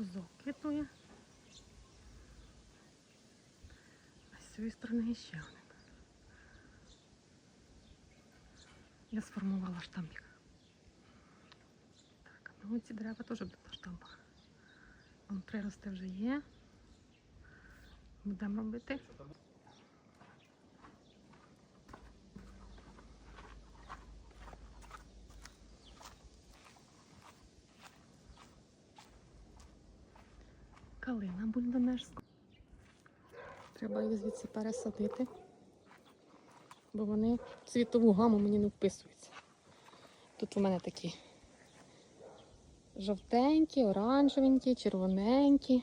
кузок квітує. А з цієї сторони ще один. Я сформувала штампик. Так, ну ці дерева теж будуть на штампах. Вон прирости вже є. Будемо робити. Калина бульдонежська. Треба їх звідси пересадити, бо вони в цвітову гаму мені не вписуються. Тут у мене такі жовтенькі, оранжевенькі, червоненькі.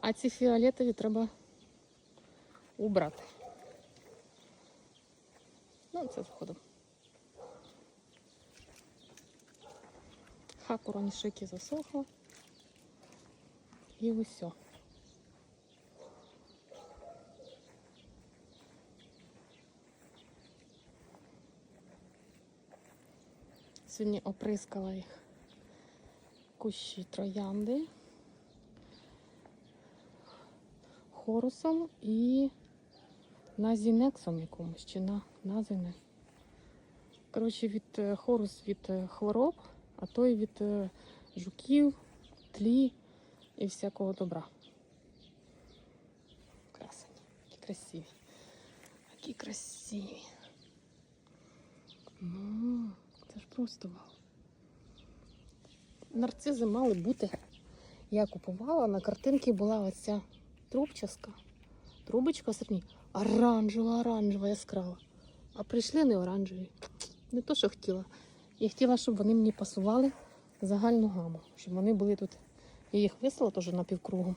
А ці фіолетові треба убрати. Ну, це згодом. Хакура нішики засохла. І усе. Сьогодні оприскала їх кущі троянди, хорусом і назінексом якомусь чи на назине. Коротше, від е, хорус від е, хвороб, а той від е, жуків, тлі і всякого добра. Красені, які красиві. Які красиві. Ну, це ж просто вау. Нарцизи мали бути. Я купувала, на картинці була оця трубчаска. Трубочка середній. Оранжева, оранжева, яскрава. А прийшли не оранжеві. Не то, що хотіла. Я хотіла, щоб вони мені пасували загальну гаму. Щоб вони були тут. Я їх висила теж на півкругу.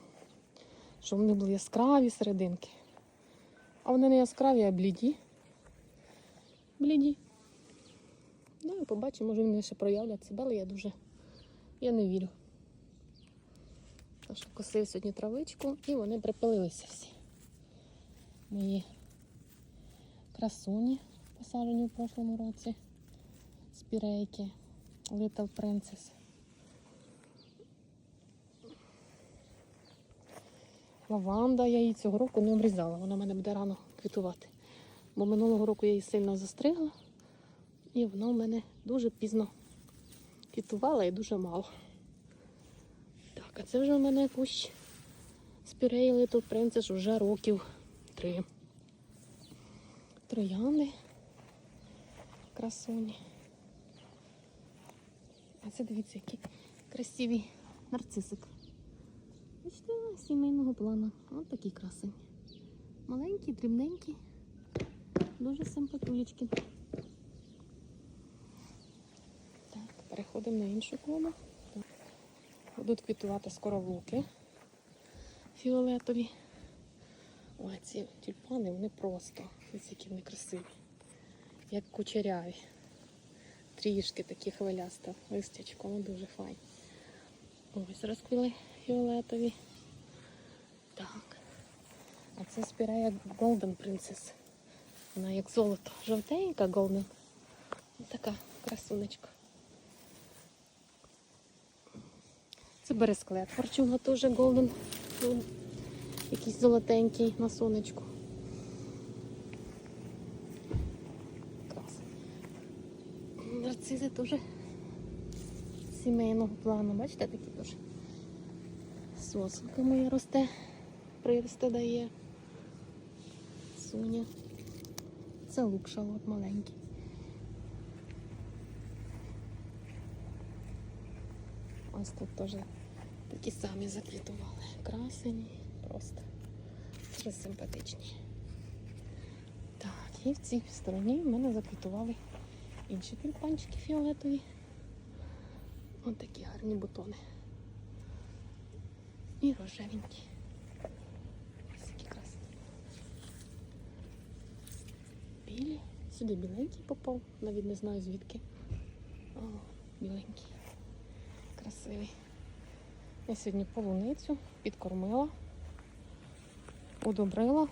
Щоб вони були яскраві серединки. А вони не яскраві, а бліді. Бліді. Ну і побачимо, може вони ще проявлять себе, але я дуже я не вірю. Так що косив сьогодні травичку і вони припилилися всі. Мої красуні, посаджені в прошлому році. Спірейки, Little Princess. Лаванда я її цього року не обрізала, вона в мене буде рано квітувати. Бо минулого року я її сильно застригла. І вона в мене дуже пізно квітувала і дуже мало. Так, а це вже в мене кущ спіреї Little Princess вже років три. Троянди красуні. А це дивіться, який красивий нарцисик. Бачите, сімейного плану. Ось такий красень. Маленький, дрібненький, дуже симпатулечки. Так, переходимо на іншу колону. Будуть квітувати скоро луки фіолетові. Ой, ці тюльпани, вони просто, ось які вони красиві. Як кучеряві. Трішки такі хвилясте листячко, вони дуже файні. Ось розквіли фіолетові. Так. А це спірея Golden Princess. Вона як золото. Жовтенька Golden. Така красунечка. Це бересклет. Форчуга теж Golden. Ну, Якийсь золотенький на сонечку. Нарцизи теж сімейного плану. Бачите, такі теж. Сосенка моя росте, приросте дає. Суня. Це лук шалот маленький. Ось тут теж такі самі заквітували. Красені, просто дуже симпатичні. Так, і в цій стороні в мене заквітували інші тюльпанчики фіолетові. Ось такі гарні бутони. І рожевенькі. Ось які красні. Білі. Сюди біленький попав, навіть не знаю звідки. О, біленький. Красивий. Я сьогодні полуницю підкормила, удобрила.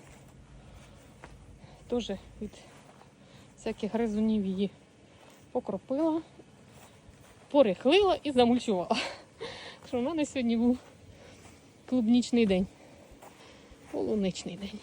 Теж від всяких гризунів її покропила, порихлила і замульчувала. що в мене сьогодні був клубнічний день. Полуничний день.